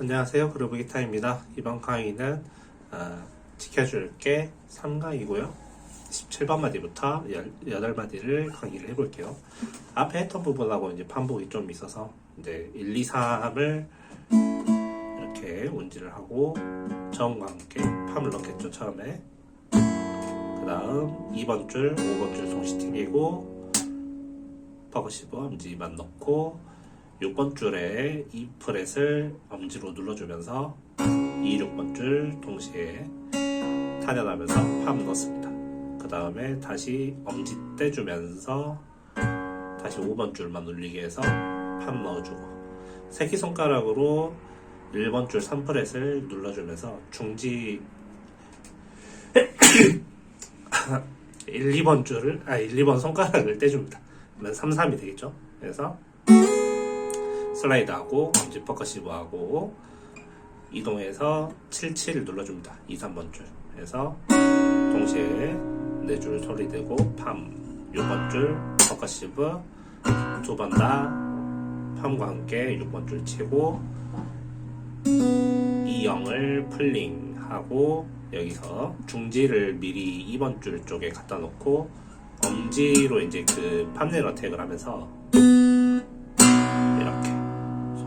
안녕하세요. 그루브 기타입니다. 이번 강의는 어, 지켜줄게 3강이고요. 17번 마디부터 8마디를 강의를 해볼게요. 앞에 했던 부분하고 이제 반복이 좀 있어서 이제 1, 2, 3을 이렇게 운지를 하고 저음과 함께 팜을 넣겠죠. 처음에 그 다음 2번 줄, 5번 줄 동시 튕기고 퍼커시브 엄지만 넣고 6번 줄에 이 프렛을 엄지로 눌러주면서 2, 6번 줄 동시에 타련하면서 팜 넣습니다. 그 다음에 다시 엄지 떼주면서 다시 5번 줄만 눌리게 해서 팜 넣어주고 새끼손가락으로 1번 줄 3프렛을 눌러주면서 중지 1, 2번 줄을 아 1, 2번 손가락을 떼줍니다. 그러면 3, 3이 되겠죠. 그래서 슬라이드하고 엄지 퍼커시브하고 이동해서 77을 눌러줍니다. 2, 3번 줄. 그래서 동시에 네 줄 소리 되고 팜 6번 줄 퍼커시브 두 번 다 팜과 함께 6번 줄 치고 이 0을 풀링하고 여기서 중지를 미리 2번 줄 쪽에 갖다 놓고 엄지로 이제 그 팜넬 어택을 하면서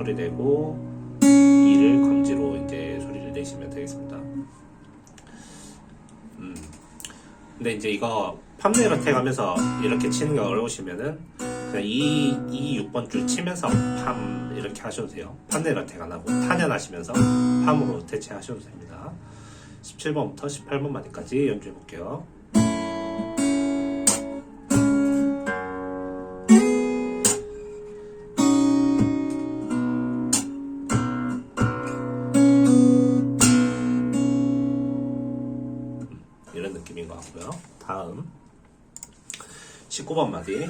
소리 내고 이를 검지로 이제 소리를 내시면 되겠습니다. 음. 근데 이제 이거 팜넬 어택 하면서 이렇게 치는 게 어려우시면은 그냥 이, 이 6번 줄 치면서 팜 이렇게 하셔도 돼요. 팜넬 어택 안 하고 탄연하시면서 팜으로 대체하셔도 됩니다. 17번부터 18번 마디까지 연주해 볼게요. 19번 마디.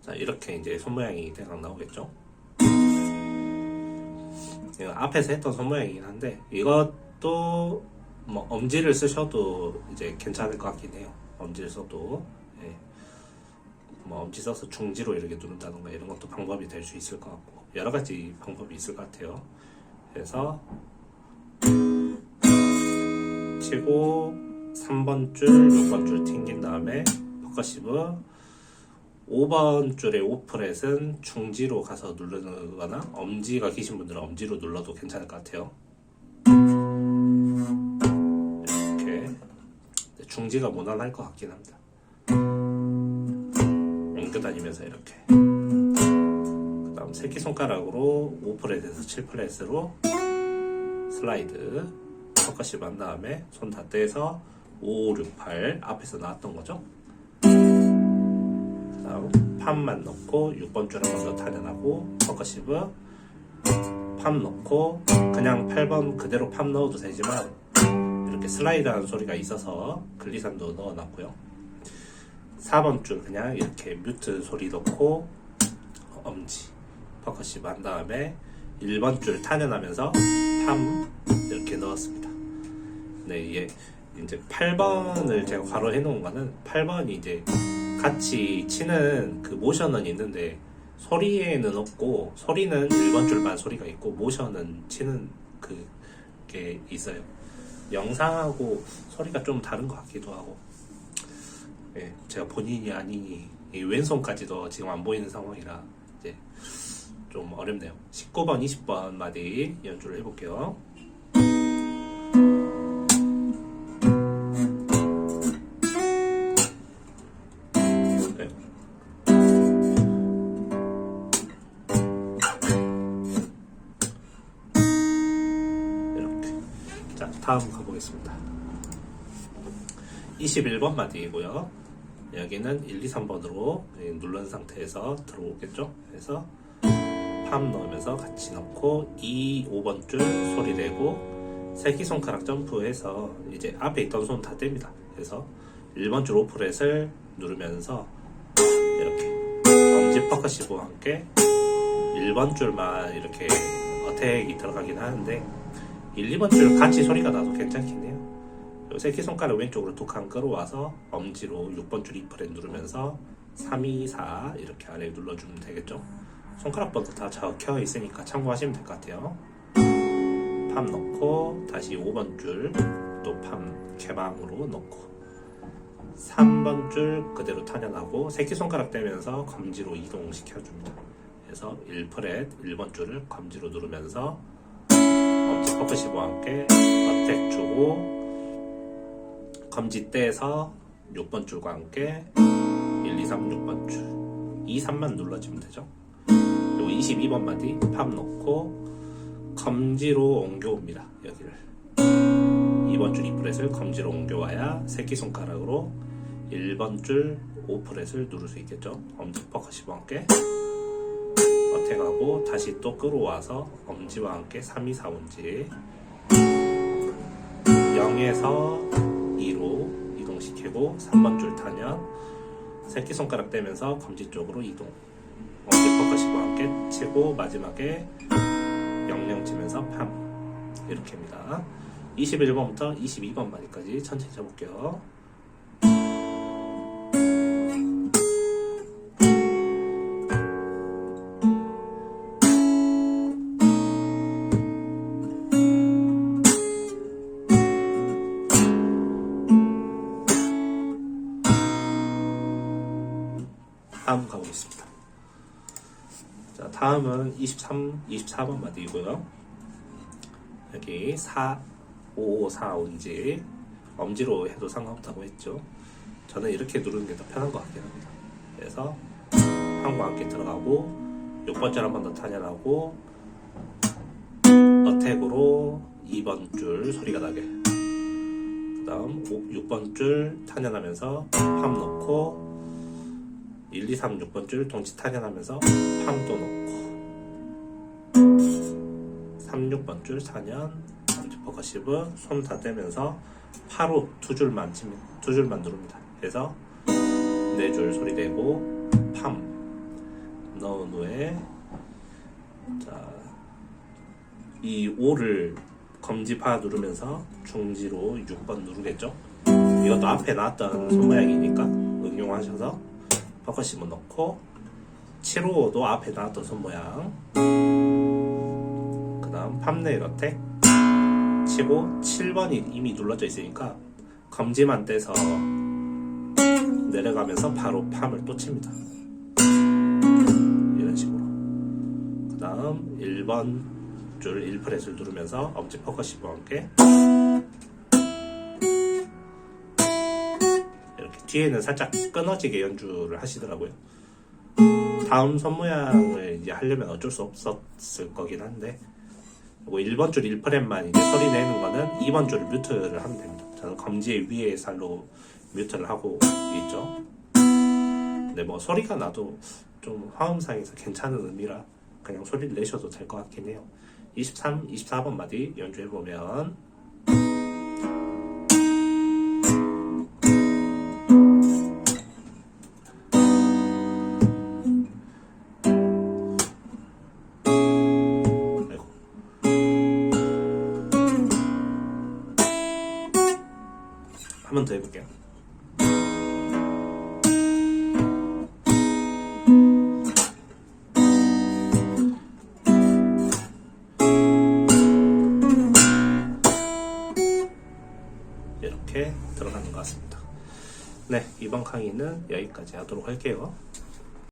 자 이렇게 이제 손 모양이 대강 나오겠죠. 앞에서 했던 손 모양이긴 한데 이것도 뭐 엄지를 쓰셔도 이제 괜찮을 것 같긴 해요. 엄지를 써도 예. 뭐 엄지 써서 중지로 이렇게 누른다던가 이런 것도 방법이 될 수 있을 것 같고 여러 가지 방법이 있을 것 같아요. 그래서 치고 3번 줄, 6번 줄 튕긴 다음에 퍼커시브 5번 줄의 오프렛은 중지로 가서 누르거나 엄지가 기신 분들은 엄지로 눌러도 괜찮을 것 같아요. 이렇게 중지가 무난할 것 같긴 합니다. 앵겨 다니면서 이렇게 그 다음 새끼손가락으로 5프렛에서 7프렛으로 슬라이드 퍼커시브 한 다음에 손 다 떼서 5, 6, 8 앞에서 나왔던 거죠. 다음 팜만 넣고 6번 줄 한 번더 타련하고 퍼커시브 팜 넣고 그냥 8번 그대로 팜 넣어도 되지만 이렇게 슬라이드하는 소리가 있어서 글리산도 넣어놨고요. 4번 줄 그냥 이렇게 뮤트 소리 넣고 엄지 퍼커시브 한 다음에 1번 줄 타련하면서 팜 이렇게 넣었습니다. 네, 이게 이제 8번을 제가 괄호 해놓은 거는 8번이 이제 같이 치는 그 모션은 있는데 소리에는 없고 소리는 1번 줄만 소리가 있고 모션은 치는 그게 있어요. 영상하고 소리가 좀 다른 것 같기도 하고 예, 제가 본인이 아니니 이 왼손까지도 지금 안 보이는 상황이라 이제 좀 어렵네요. 19번, 20번 마디 연주를 해볼게요. 다음 가보겠습니다. 21번 마디이고요. 여기는 1, 2, 3번으로 누른 상태에서 들어오겠죠? 그래서 팜 넣으면서 같이 넣고 2, 5번 줄 소리 내고 새끼손가락 점프해서 이제 앞에 있던 손 다 뗍니다. 그래서 1번 줄 오프렛을 누르면서 이렇게 엄지 퍼커시브와 함께 1번 줄만 이렇게 어택이 들어가긴 하는데 1, 2번 줄 같이 소리가 해요. 그리고 새끼손가락 왼쪽으로 두 칸 끌어와서 엄지로 6번 줄 2프렛 누르면서 3, 2, 4 이렇게 아래 눌러주면 되겠죠. 손가락 번호 다 적혀 있으니까 참고하시면 될 것 같아요. 팜 넣고 다시 5번 줄 또 팜 개방으로 넣고 3번 줄 그대로 타년하고 새끼손가락 떼면서 검지로 이동시켜줍니다. 그래서 1프렛 1번 줄을 검지로 누르면서 퍼크시브와 함께 어택 주고 검지 떼서 6번 줄과 함께 1, 2, 3, 6번 줄 2, 3만 눌러주면 되죠. 그리고 22번 마디 팝 넣고 검지로 옮겨옵니다. 여기를 2번 줄 2프렛을 검지로 옮겨와야 새끼손가락으로 1번 줄 5프렛을 누를 수 있겠죠. 엄지 퍼커시브와 함께 어택하고 다시 또 끌어와서 엄지와 함께 3, 2, 4, 5인지. 0에서 2로 이동시키고 3번 줄 타면 새끼손가락 떼면서 검지 쪽으로 이동. 엄지 퍼커시브와 함께 치고 마지막에 00 치면서 팜. 이렇게 합니다. 21번부터 22번 마디까지 천천히 쳐볼게요 다음 가보겠습니다. 자, 다음은 23, 24번 마디이고요. 여기 4, 5, 4, 5인지 엄지로 해도 상관없다고 했죠. 저는 이렇게 누르는 게 더 편한 것 같긴 합니다. 그래서 한과 함께 들어가고 6번 줄 한 번 더 탄현하고 어택으로 2번 줄 소리가 나게 그 다음 6번 줄 탄현하면서 팜 넣고 1, 2, 3, 6번 줄 동시 탄현하면서 팜도 넣고 3, 6번 줄 탄현 엄지 퍼커시브 손 다 떼면서 파로 두 줄만 칩니다. 두 줄만 누릅니다. 그래서 네 줄 소리 내고 팜 넣은 후에 자, 이 5를 검지파 누르면서 중지로 6번 누르겠죠. 이것도 앞에 나왔던 손 모양이니까 응용하셔서 퍼커시브 넣고 7호도 앞에 나왔던 손 모양. 그 다음 팜네일 어택 치고 7번이 이미 눌러져 있으니까 검지만 떼서 내려가면서 바로 팜을 또 칩니다. 이런 식으로. 그 다음 1번 줄 1프렛을 누르면서 엄지 퍼커시브와 함께 뒤에는 살짝 끊어지게 연주를 하시더라고요. 다음 손 모양을 이제 하려면 어쩔 수 없었을 거긴 한데 뭐 1번 줄 1프렛만 이제 소리 내는 거는 2번 줄을 뮤트를 하면 됩니다. 저는 검지의 위에 살로 뮤트를 하고 있죠. 근데 뭐 소리가 나도 좀 화음상에서 괜찮은 의미라 그냥 소리를 내셔도 될 것 같긴 해요. 23, 24번 마디 연주해보면 번 더 해볼게요. 이렇게 들어가는 것 같습니다. 네, 이번 강의는 여기까지 하도록 할게요.